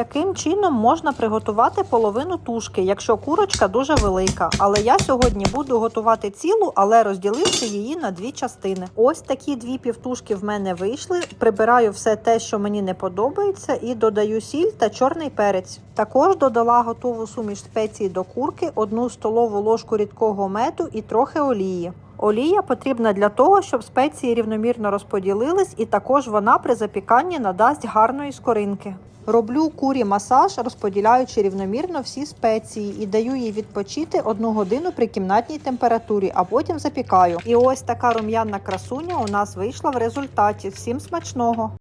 Таким чином можна приготувати половину тушки, якщо курочка дуже велика. Але я сьогодні буду готувати цілу, але розділивши її на дві частини. Ось такі дві півтушки в мене вийшли. Прибираю все те, що мені не подобається, і додаю сіль та чорний перець. Також додала готову суміш спецій до курки, одну столову ложку рідкого меду і трохи олії. Олія потрібна для того, щоб спеції рівномірно розподілились, і також вона при запіканні надасть гарної скоринки. Роблю курі масаж, розподіляючи рівномірно всі спеції і даю їй відпочити одну годину при кімнатній температурі, а потім запікаю. І ось така рум'яна красуня у нас вийшла в результаті. Всім смачного!